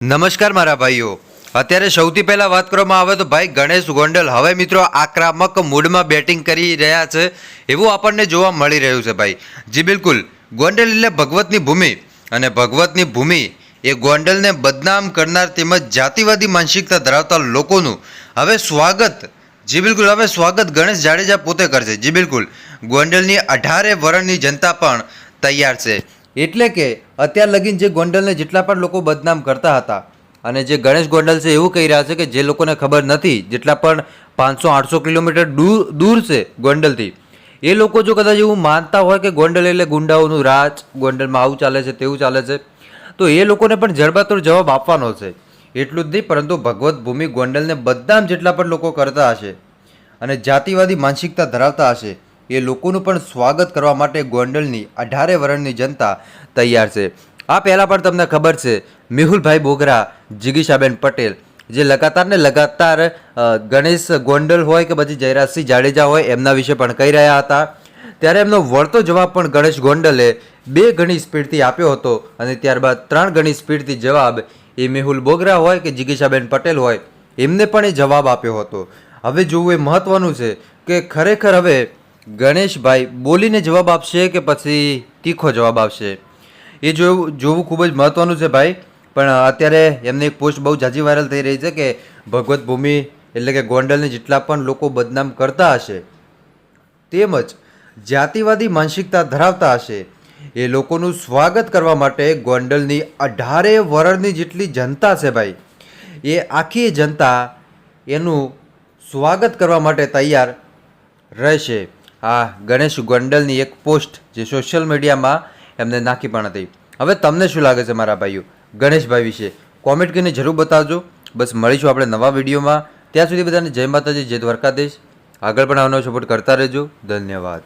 નમસ્કાર મારા ભાઈઓ. અત્યારે સૌથી પહેલાં વાત કરવામાં આવે તો ભાઈ ગણેશ ગોંડલ હવે મિત્રો આક્રમક મૂડમાં બેટિંગ કરી રહ્યા છે એવું આપણને જોવા મળી રહ્યું છે ભાઈ. જી બિલકુલ, ગોંડલ એટલે ભગવતની ભૂમિ અને ભગવતની ભૂમિ એ ગોંડલને બદનામ કરનાર તેમજ જાતિવાદી માનસિકતા ધરાવતા લોકોનું હવે સ્વાગત, જી બિલકુલ, હવે સ્વાગત ગણેશ જાડેજા પોતે કરશે. જી બિલકુલ, ગોંડલની અઢારે વરણની જનતા પણ તૈયાર છે. એટલે કે અત્યાર લગીન જે ગોંડલને જેટલા પણ લોકો બદનામ કરતા હતા અને જે ગણેશ ગોંડલ છે એવું કહી રહ્યા છે કે જે લોકોને ખબર નથી જેટલા પણ પાંચસો, આઠસો કિલોમીટર દૂર દૂર છે ગોંડલથી, એ લોકો જો કદાચ એવું માનતા હોય કે ગોંડલ એટલે ગુંડાઓનું રાજ, ગોંડલમાં આવું ચાલે છે, તેવું ચાલે છે, તો એ લોકોને પણ જડબાતોડ જવાબ આપવાનો છે. એટલું જ નહીં, પરંતુ ભગવત ભૂમિ ગોંડલને બદનામ જેટલા પણ લોકો કરતા હશે અને જાતિવાદી માનસિકતા ધરાવતા હશે એ લોકોનું પણ સ્વાગત કરવા માટે ગોંડલની અઢારે વરણની જનતા તૈયાર છે. આ પહેલાં પણ તમને ખબર છે, મેહુલભાઈ બોગરા, જિગીશાબેન પટેલ, જે લગાતાર ને લગાતાર ગણેશ ગોંડલ હોય કે પછી જયરાજસિંહ જાડેજા હોય એમના વિશે પણ કહી રહ્યા હતા. ત્યારે એમનો વળતો જવાબ પણ ગણેશ ગોંડલે બે ગણી સ્પીડથી આપ્યો હતો અને ત્યારબાદ ત્રણ ગણી સ્પીડથી જવાબ એ મેહુલ બોગરા હોય કે જિગીશાબેન પટેલ હોય એમને પણ એ જવાબ આપ્યો હતો. હવે જોવું એ મહત્વનું છે કે ખરેખર હવે ગણેશભાઈ બોલીને જવાબ આપશે કે પછી તીખો જવાબ આપશે? એ જોવું જોવું ખૂબ જ મહત્ત્વનું છે ભાઈ. પણ અત્યારે એમની એક પોસ્ટ બહુ જાજી વાયરલ થઈ રહી છે કે ભગવત ભૂમિ એટલે કે ગોંડલને જેટલા પણ લોકો બદનામ કરતા હશે, તેમજ જાતિવાદી માનસિકતા ધરાવતા હશે, એ લોકોનું સ્વાગત કરવા માટે ગોંડલની અઢારે વરણની જેટલી જનતા છે ભાઈ. એ આખી જનતા એનું સ્વાગત કરવા માટે તૈયાર રહેશે. આ ગણેશ ગોંડલની એક પોસ્ટ જે સોશિયલ મીડિયામાં એમને નાખી પણ હતી. હવે તમને શું લાગે છે મારા ભાઈઓ? ગણેશભાઈ વિશે કોમેન્ટ કરીને જરૂર બતાવજો. બસ મળીશું આપણે નવા વિડીયોમાં ત્યાં સુધી બધાને જય માતાજી, જય દ્વારકાધીશ. આગળ પણ આવવાનો સપોર્ટ કરતા રહેજો. ધન્યવાદ.